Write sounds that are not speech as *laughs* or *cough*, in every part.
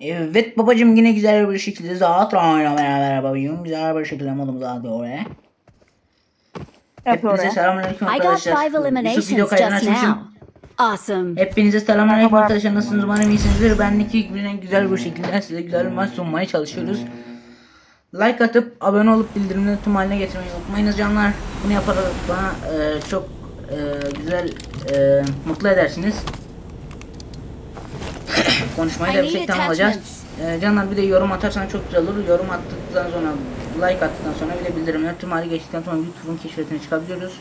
Evet babacım yine güzel bir şekilde Zatron'la beraber babacım güzel bir şekilde oraya. Yap Hepinize selamünaleyküm I got arkadaşlar. five Yusuf video eliminations kaydını just açmışım. now. Awesome. Hepinize selamünaleyküm arkadaşlar. Nasılsınız? Umarım iyisinizdir. Ben iki günden güzel bir şekilde size güzel bir maç sunmaya çalışıyoruz. Like atıp abone olup bildirimleri tüm haline getirmeyi unutmayınız canlar. Bunu yaparak bana e, çok e, güzel e, mutlu edersiniz. *coughs* Konuşmayı da need yüksekten alacağız. attachments. E, canlar bir de yorum atarsan çok güzel olur. Yorum attıktan sonra like attıktan sonra bir de bildirimler tüm hale geçtikten sonra YouTube'un keşfetine çıkabiliyoruz.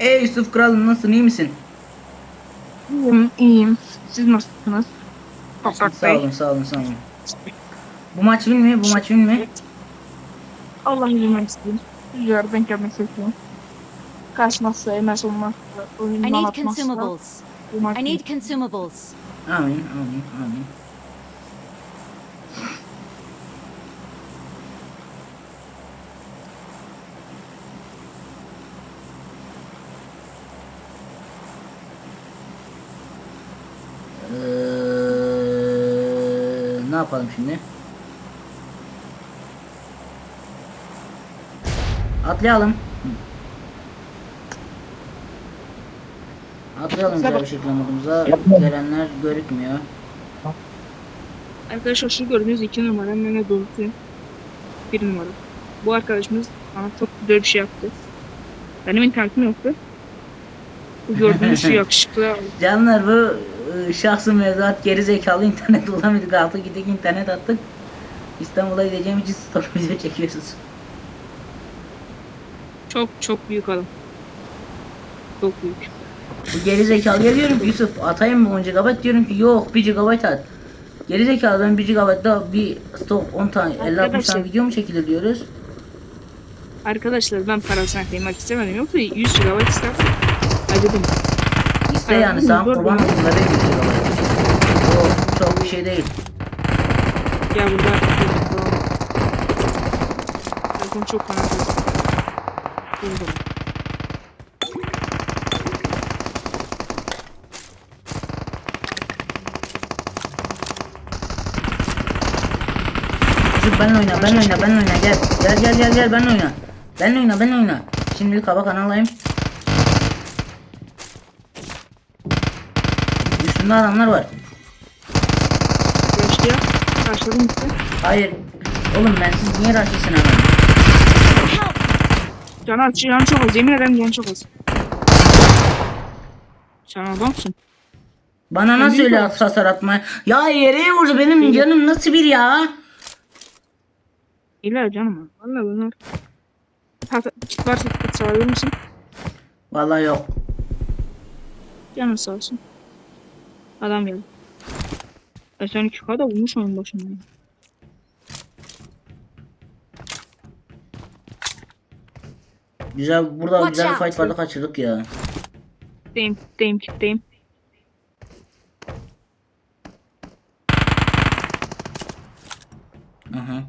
Ey Yusuf Kralım nasılsın iyi misin? İyiyim, iyiyim. Siz nasılsınız? Toprak Sağ Bey. olun sağ olun sağ olun. Bu maç win mi? Bu maç win mi? Allah izin istedim. Denk gelmek istiyorum. Kaçmazsa, emez olmazsa, I oyundan need atmazsa. consumables. I need consumables. Amin amin amin. Eee, ne yapalım şimdi? Atlayalım. Atlayalım şekilde modumuza. Gelenler görükmüyor. Arkadaşlar şu gördüğünüz iki numara Mehmet Doruk'u. Bir numara. Bu arkadaşımız bana çok güzel bir şey yaptı. Benim internetim yoktu. Bu gördüğünüz şu *laughs* yakışıklı Canlar bu e, şahsın mevzuat geri zekalı internet bulamadık altı gidip internet attık. İstanbul'a gideceğim için story video çekiyoruz. Çok çok büyük adam. Çok büyük. Bu geri zekalıya diyorum ki Yusuf atayım mı 10 GB diyorum ki yok 1 GB at. Geri zekalı ben 1 GB'da bir stok 10 tane 50 60 Arkadaşlar. tane video mu çekilir diyoruz. Arkadaşlar ben parasını kıymak istemedim. Yoksa 100 GB isterdim. Acıdım. İste yani dur, kurban olayım vereyim 1 GB. O çok bir şey değil. Ya burada Telefon çok kızdı. Buldum. Yusuf ben oyna ben oyna ben oyna gel. Gel gel gel gel ben oyna. Ben oyna ben oyna. Şimdi kaba kanalayım. Üstünde adamlar var. Geçti ya. Karşıladım gitti. Hayır. Oğlum ben siz niye rahatsızsın hemen? Can can çok az. Yemin ederim can çok az. Sen adamsın. Bana nasıl öyle hasar atma? Ya yere vurdu benim canım nasıl bir ya? İler canım. Valla bunlar. Kit varsa kit sağlıyor musun? Vallahi yok. Canın sağ olsun. Adam geldi. E sen iki kadar vurmuş oyun başında. Güzel burada Watch güzel bir out. fight vardı kaçırdık ya. Kitleyim, kitleyim, kitleyim. Aha.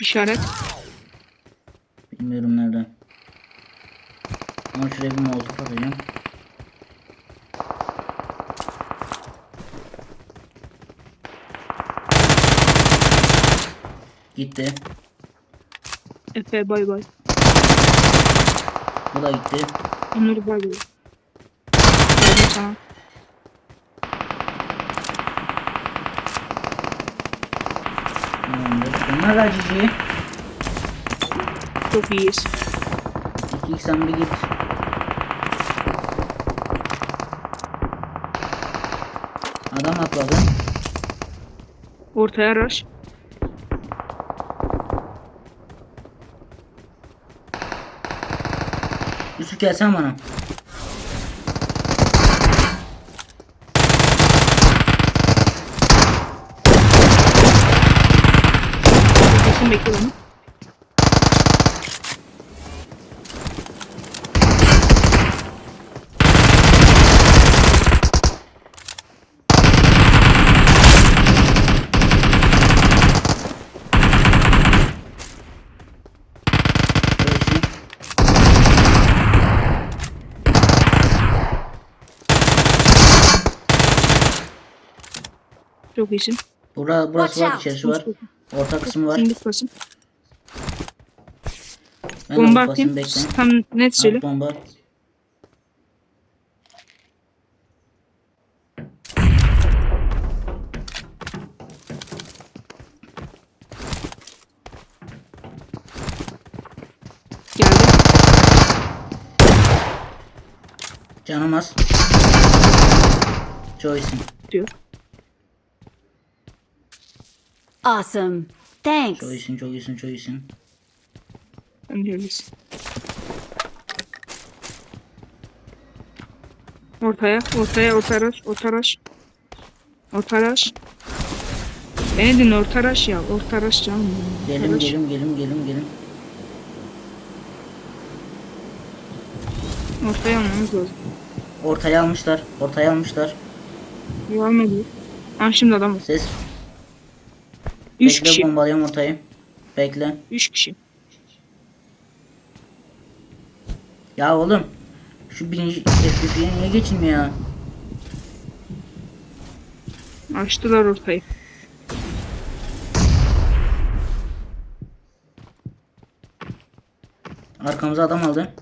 İşaret. Bilmiyorum nerede. Bir molotof atacağım. Gitti. Efe bay bay. Bu da gitti. Onları bay bay. Geldim sana. Tamamdır. Bunlar da cici. Çok iyiyiz. İlk sen bir git. Adam atladı. Ortaya rush. Yusuf gelsene bana. Bekle beni. İyisin. Bura, burası Watch var, içerisi var. Orta kısmı var. Şimdi basın. Ben Bomba atayım. Tam net söyle. At bomba. Geldi. Canım az. Joyce'in. Diyor. Awesome. Thanks. Çok iyisin, çok iyisin, çok iyisin. Ben de. Ortaya, ortaya, orta araç, orta araç. Orta araç. Beni dinle orta araç ya, orta araç canım. Orta Gelim, araç. gelim, gelim, gelim, gelim. Ortaya almamız lazım. Ortaya almışlar, ortaya almışlar. Devam ediyor. Ha şimdi adam var. Ses. Üç Bekle kişi. bombalayayım ortayı. Bekle. Üç kişi. Ya oğlum. Şu birinci FPP'ye niye geçilmiyor ya? Açtılar ortayı. Arkamıza adam aldı.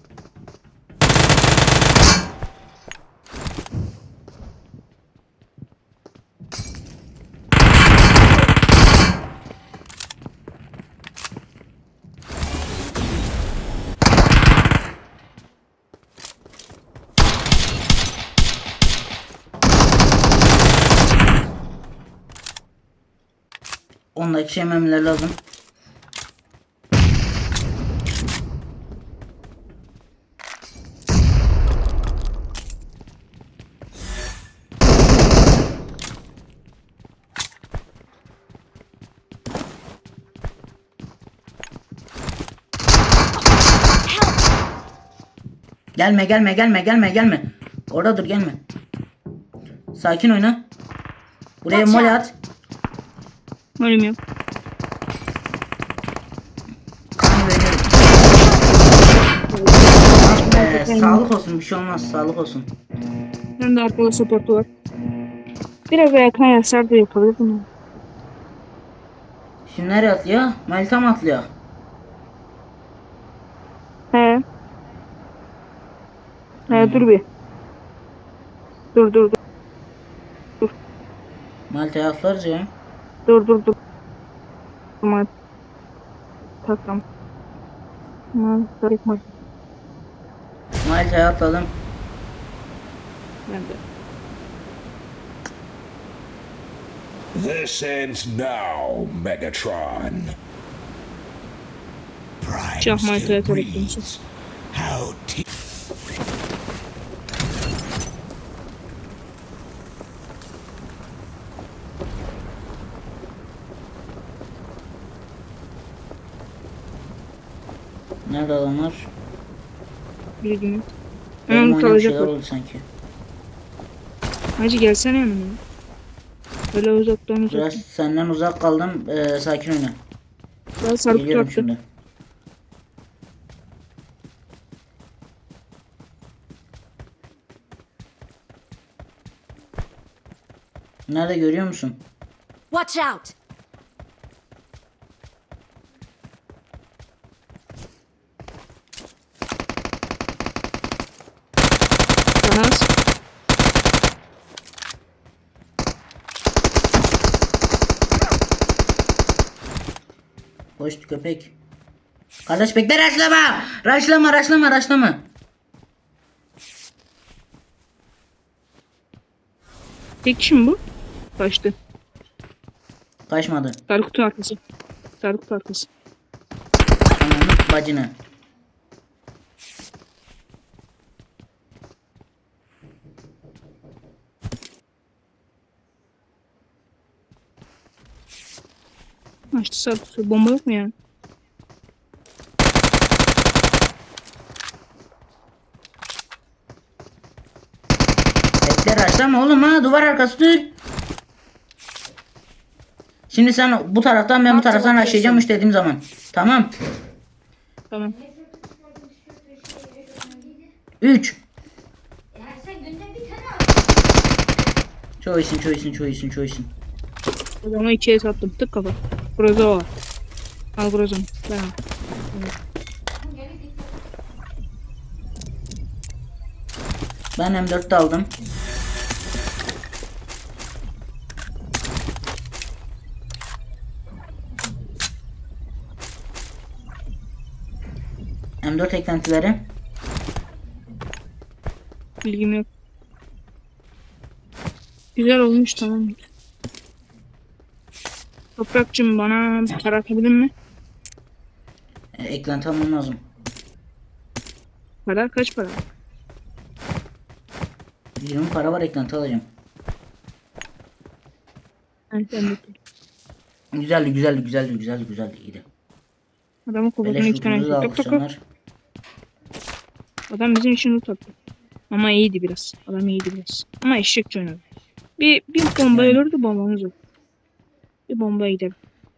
Şey yememler lazım. Gelme gelme gelme gelme gelme. Orada dur gelme. Sakin oyna. Buraya mol at. Ölüm yok. Sağlık olsun bir şey olmaz sağlık olsun. Hem de arkada supportu var. Biraz da yakın yaşlar da yapabilir bunu. Şimdi nereye atlıyor? Melita mı atlıyor? He. He dur bir. Dur dur dur. Melita'ya atlarız ya. Dur dur dur. Tamam. Tamam. Tamam. Tamam. Melita'ya atladım. Ben de. This ends now, Megatron. Pride Şah Malta'ya still tabii breathes. How te- Nerede adamlar? Bilgimi. Benim oynadığım şeyler kalacaklar. oldu sanki. Hacı gelsene yanıma. Böyle uzaktan Biraz uzaktan. senden uzak kaldım. Ee, sakin oyna. Daha sarı kutu Geliyorum şimdi. Nerede görüyor musun? Watch out. Daha az. Hoş köpek. Kardeş bekle raşlama. Raşlama raşlama raşlama. Tek kişi mi bu? Kaçtı. Kaçmadı. Sarı kutu arkası. Sarı kutu arkası. Ananı bacını. Açtı sarı kutu. Bomba yok mu yani? Bekle raşlama oğlum ha duvar arkası dur. Şimdi sen bu taraftan ben bu taraftan raşlayacağım istediğim zaman. Tamam. Tamam. 3. Yani sen günde bir tane Çok iyisin çok iyisin çok iyisin çok iyisin. Adama ikiye sattım. Tık kafa. Grozo var. Al. Ben al. Ben M4 de aldım. M4 eklentileri. Bilgim yok. Güzel olmuş tamam. Toprakçım bana bir para atabilir mi? E, eklenti almam lazım. Para kaç para? 20 para var eklenti alacağım. Ben de. Güzeldi güzeldi güzeldi güzeldi güzeldi iyiydi. Kafasına Beleş iki tane almışlar. Adam bizim için loot attı. Ama iyiydi biraz. Adam iyiydi biraz. Ama eşekçi oynadı. Bir, bir bomba Yani. ölürdü bombamız yok. Bir bomba gider.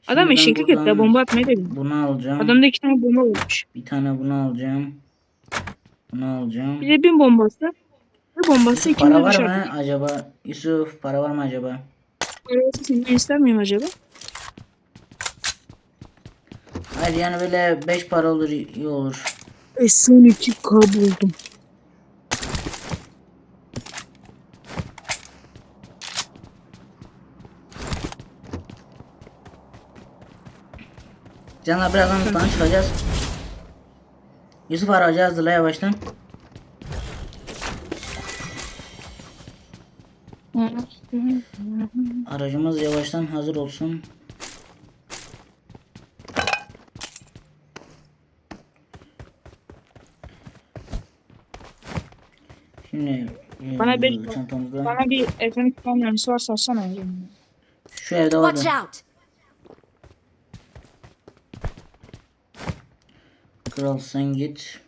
Adam Şimdi eşeklik etti. buradan- Bomba atmayı da bilmiyor. Bunu alacağım. Adamda iki tane bomba olmuş. Bir tane bunu alacağım. Bunu alacağım. Bir de bin bombası. Bir bombası Yusuf para var mı acaba? Yusuf para var mı acaba? Arabası senden ister miyim acaba? Hayır yani böyle 5 para olur iyi olur. E son 2K buldum. Canlar birazdan mutfağına çıkacağız. Yusuf aracı hazırla yavaştan. Aracımız yavaştan hazır olsun. Şimdi e, Bana bir- çantamızda Bana bir efendim falan yanlısı varsa alsana. şu evde vardı. Watch out! Kral sen git.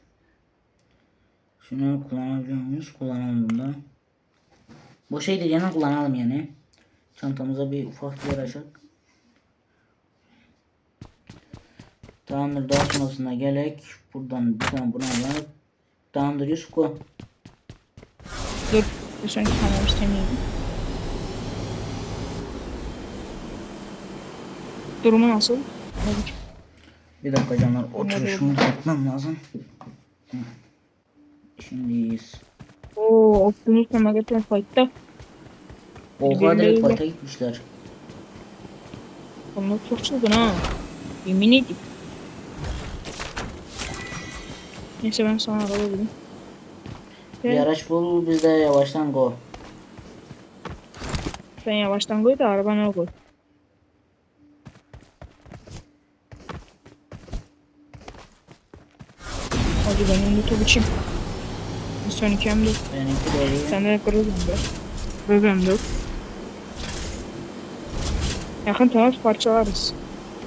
Şunu kullanabiliyor muyuz? Kullanalım bunda. Bu şeyi de gene kullanalım yani. Çantamıza bir ufak bir yer açalım. Tamamdır daha sonrasında gelek. Buradan bir tane bunu alalım. Tamamdır Yusuf koy. Dur. Bir sonraki tamam istemiyorum. Durumu nasıl? Bir dakika canlar oturuşumu yapmam lazım. Hı. Şimdiyiz. Oo, Optimus ve Megatron fight'ta. Oha direkt fight'a gitmişler. Onlar çok çılgın ha. Yemin edeyim. Neyse ben sana araba bulayım. Bir Ve araç bul biz de yavaştan go. sen yavaştan koy da arabana koy. YouTube için. Bir sonraki hem de Benimki de iyi. Sen de kırıldım yok. Yakın temas parçalarız.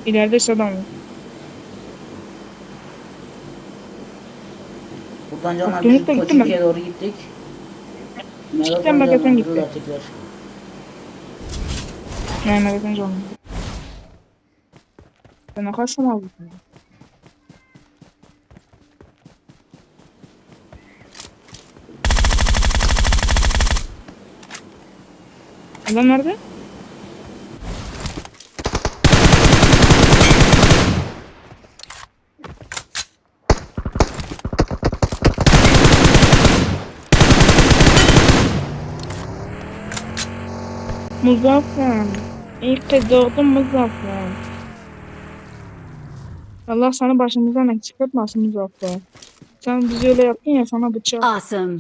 İleride sedan var. Buradan canlar biz de gittim ben. Koçiki'ye doğru gittik. Megafon'u Megaton gitti. Ne Megatron canlı. Ben şom aldım. Adam nerede? Muzaffer. İlk kez doğdun Muzaffer. Allah sana başımızdan eksik etmesin Muzaffer. Sen bizi öyle yaptın ya sana bıçak. Awesome.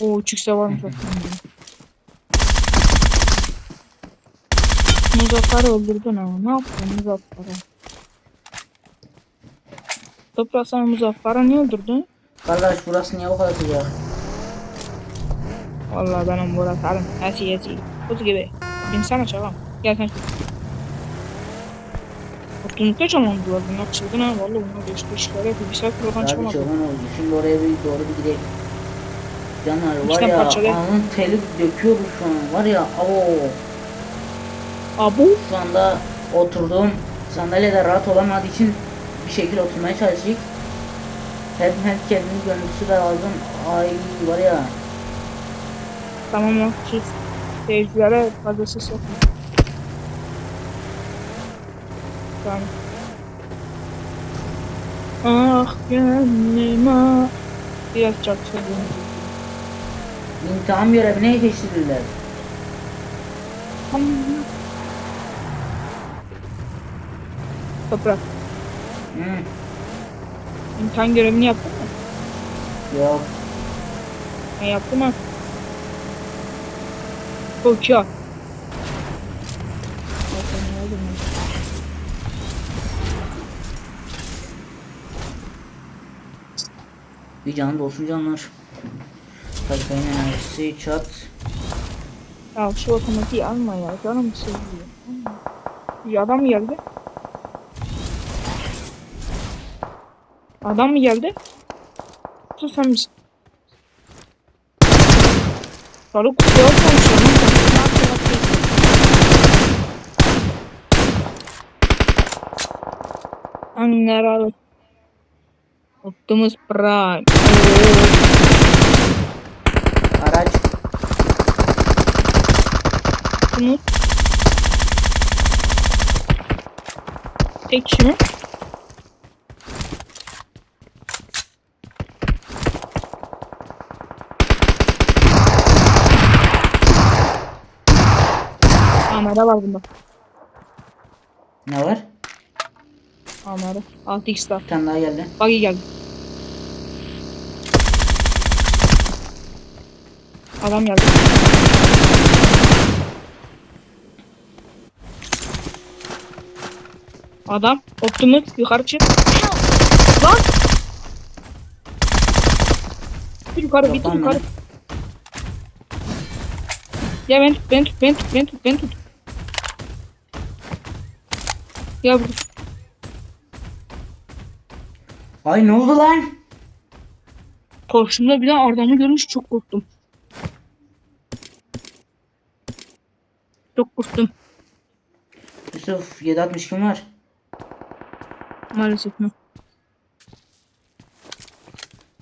O uçuksa varmış aslında. Muzaffer'i öldürdün ama ne yaptın Muzaffer'e? Toprak sen Muzaffer'i niye öldürdün? Kardeş burası niye bu kadar sıcak? Vallahi benim Murat Halim. Esi esi. Kutu gibi. Binsene çağım. Gel sen. Kurtulukta canlandılar bunlar çılgın ha. Vallahi bunlar geçti işler yapıyor. Bir saat buradan Abi çıkamadı. çoban oldu. Şimdi oraya bir doğru bir gidelim. Canlar var İçten ya parçalayın. alnın teli döküyoruz şu an. Var ya avo. Abu. Şu anda oturduğum sandalyede rahat olamadığı için bir şekilde oturmaya çalıştık. Hem hem kendini görüntüsü de lazım. Ay var ya. Tamam o siz seyircilere fazla ses yapmayın. Tamam. Ah gönlüm ah. Biraz çok söyleyeyim. İntiham görevine yetiştirirler. Toprak. Hı. İmtihan görevini yaptın mı? Yok. Ben yaptım ha. Ya. Bir canı dolsun canlar. Kaçmayın enerjisi çat. Ya şu otomatiği alma ya. Canım sıkılıyor. Bir adam geldi? Adam mı geldi? Sus sen misin? Sarı kutuya konuşuyor abi. Optimus Prime. Araç. Umut. Tek kişi mi? Amara var bunda. Ne var? Amara. 6x daha. Bir tane daha geldi. Buggy geldi. Adam geldi. Adam. Optimus yukarı çık. Lan! Bir yukarı, bir yukarı. Ya ben tut, ben tut, ben tut, ben tut, ben tut. Ya bu Ay ne oldu lan? karşımda bir adamı görmüş çok korktum. Çok korktum. Yusuf 760 kim var? Maalesef mi?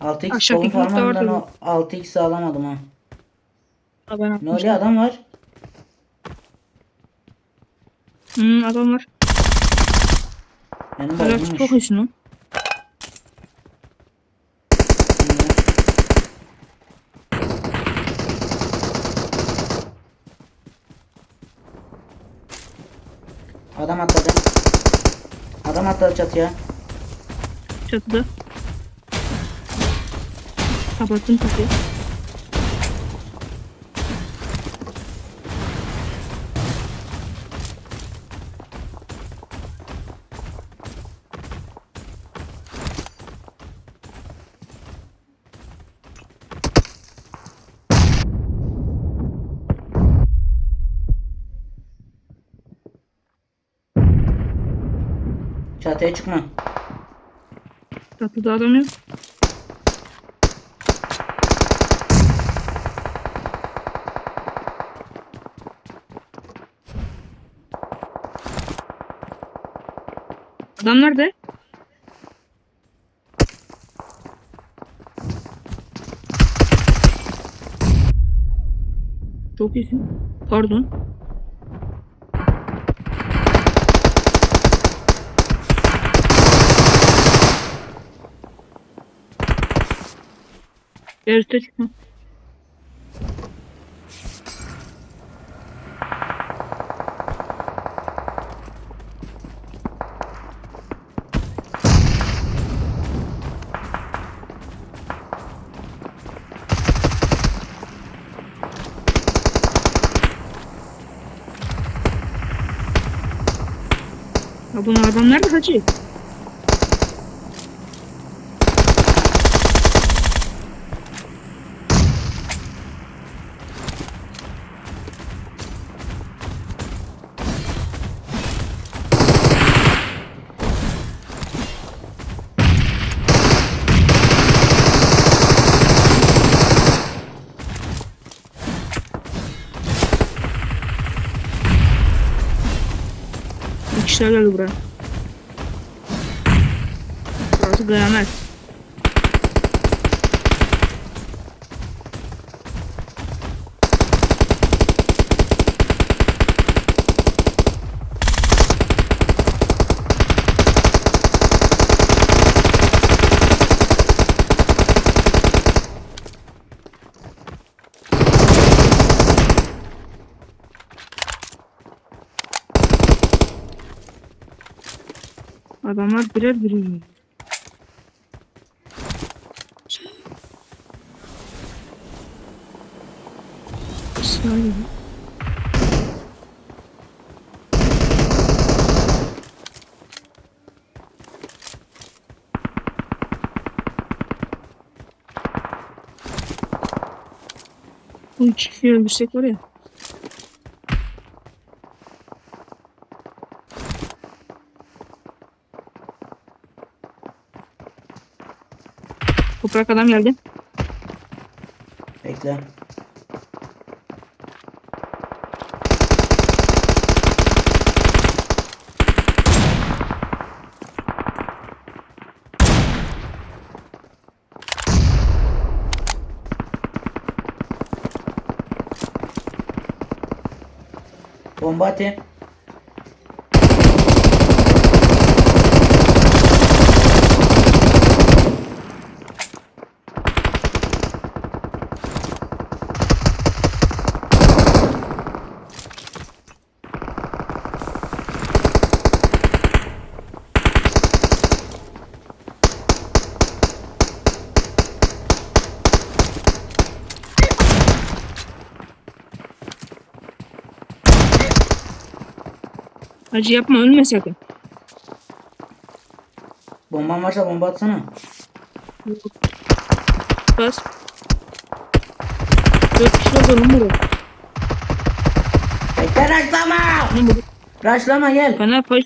6x Aşağıdaki kolun grupta parmağından vardı o 6x alamadım ha. Ha, ben Ne atmıştım. oluyor adam var? Hmm, adam var. Helal baygınmış. çok iyisin lan. Adam atladı. Adam atladı çatıya. Çatıda. Kapattım kapıyı. Çatıya çıkma. Çatıda adam yok. Adam nerede? Çok iyisin. Pardon. Gel üstte çıkma. Ya bunun adam nerede kişiler geldi buraya. Burası kıyamet. Adamlar birer birer. yiyor. Şöyle. Bu iki kişi öldürsek var ya. Toprak adam geldi. Bekle. Bomba atayım. Hacı yapma ölme sakın. Bomban varsa bomba atsana. Bas. Dört kişi oldu lan burada. Bekle raşlama. Raşlama gel. Bana paş.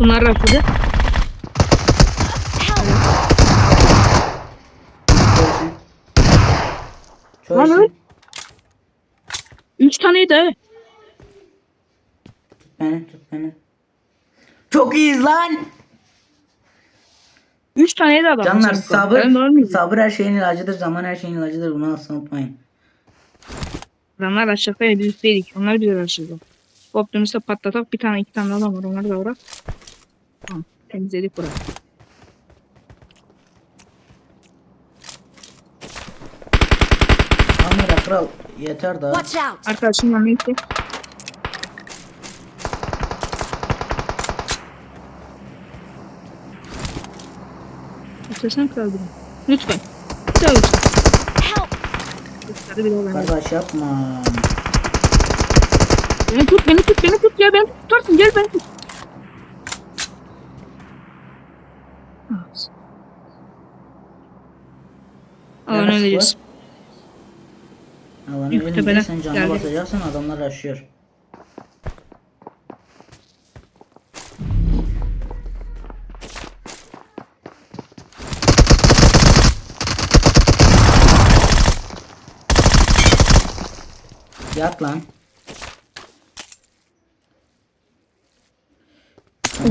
Bunlar. Çörsün. Lan öyle. Üç taneydi he. Tut beni tut beni. Çok iyiyiz lan. Üç taneydi adam. Canlar sabır, sabır her şeyin ilacıdır, zaman her şeyin ilacıdır. Bunu asla unutmayın. Adamlar aşağıdaydı biz üstteydik. Onlar bize aşağıda. Optimus'ta patlatak bir tane iki tane adam var. Onları da bırak. Tamam. Temizledik burayı. Kamera kral yeter daha. Watch out! Arkadaşım yanına gitti. İstersen kral bir. Lütfen. Help! Hadi bir daha ben. Kardeş yapma. Beni tut beni tut beni tut ya beni tutarsın gel beni tut. Alan Neresi öleceğiz. Alanı Yük elince tepeden sen canına geldi. basacaksın adamlar aşıyor. Yat lan.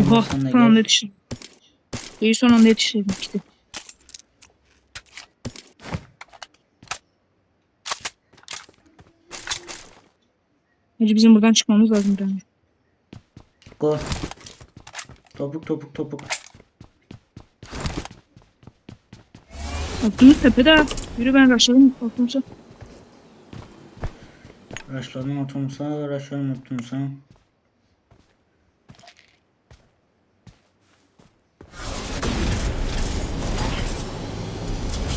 Oha son anda yetiştim. İyi son anda yetiştim işte. Hacı bizim buradan çıkmamız lazım bence. Go. Topuk topuk topuk. Optimus tepede. Yürü ben. Raşladım otumuza, raşladım otumuza.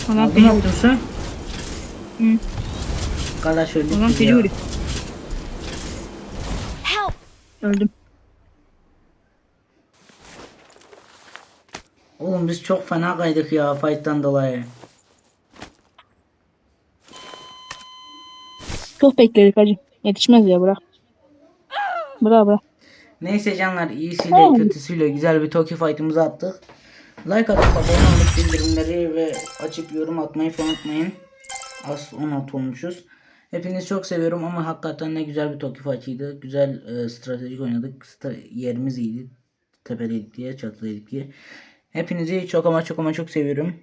Alan Aldın feci mı vurdu. otumuza? Hı. Kardeş ya. vurdu. Help! Öldüm. Oğlum biz çok fena kaydık ya fight'tan dolayı. Çok bekledik hacı. Yetişmez ya bırak. Bırak bırak. Neyse canlar iyisiyle Oğlum. kötüsüyle güzel bir Toki fight'ımızı attık. Like atıp abone olup bildirimleri ve açıp yorum atmayı unutmayın. Az 16 olmuşuz. Hepinizi çok seviyorum ama hakikaten ne güzel bir Tokyo maçıydı. Güzel e, stratejik oynadık. Sta- yerimiz iyiydi. Tepedeydik diye, çatıdaydık diye. Hepinizi çok ama çok ama çok seviyorum.